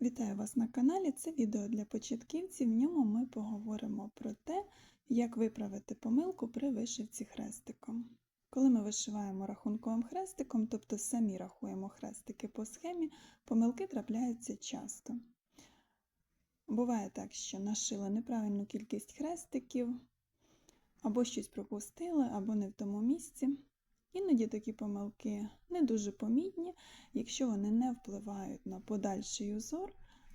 Вітаю вас на каналі. Це відео для початківців. В ньому ми поговоримо про те, як виправити помилку при вишивці хрестиком. Коли ми вишиваємо рахунковим хрестиком, тобто самі рахуємо хрестики по схемі, помилки трапляються часто. Буває так, що нашили неправильну кількість хрестиків, або щось пропустили, або не в тому місці. Іноді такі помилки не дуже помітні, якщо вони не впливають на подальший узор,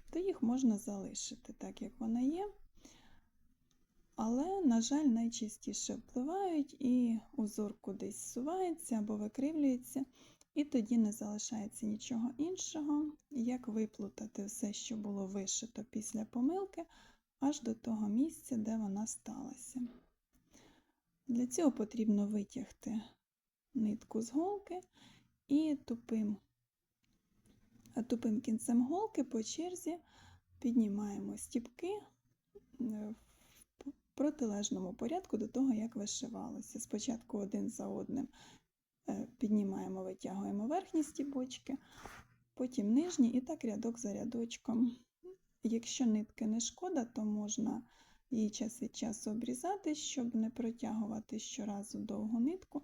то їх можна залишити так, як вона є. Але, на жаль, найчастіше впливають і узор кудись зсувається або викривлюється, і тоді не залишається нічого іншого, як виплутати все, що було вишито після помилки, аж до того місця, де вона сталася. Для цього потрібно витягти нитку з голки і тупим, тупим кінцем голки по черзі піднімаємо стіпки е, в протилежному порядку до того, як вишивалося. Спочатку один за одним е, піднімаємо, витягуємо верхні стібочки, потім нижні, і так рядок за рядочком. Якщо нитки не шкода, то можна її час від часу обрізати, щоб не протягувати щоразу довгу нитку.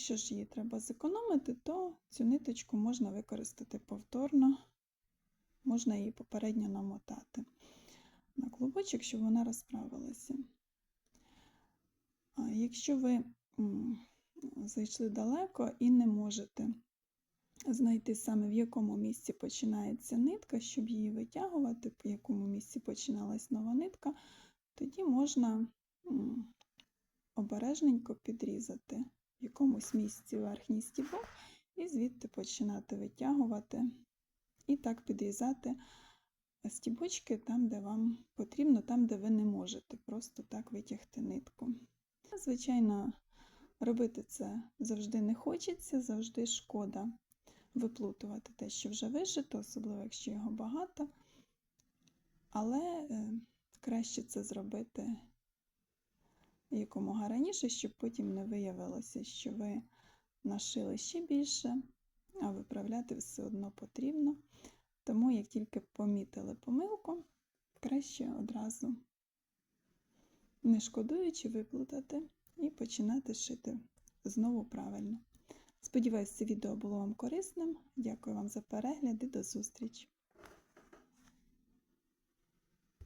Якщо ж її треба зекономити, то цю ниточку можна використати повторно, можна її попередньо намотати на клубочок, щоб вона розправилася. Якщо ви зайшли далеко і не можете знайти саме в якому місці починається нитка, щоб її витягувати, в якому місці починалась нова нитка, тоді можна обережненько підрізати в якомусь місці верхній стібок, і звідти починати витягувати, і так підрізати стібочки там, де вам потрібно, там, де ви не можете просто так витягти нитку. Звичайно, робити це завжди не хочеться, завжди шкода виплутувати те, що вже вишито, особливо якщо його багато. Але е, краще це зробити якомога раніше, щоб потім не виявилося, що ви нашили ще більше, а виправляти все одно потрібно. Тому, як тільки помітили помилку, краще одразу, не шкодуючи, виплутати і починати шити знову правильно. Сподіваюсь, це відео було вам корисним. Дякую вам за перегляд і до зустрічі!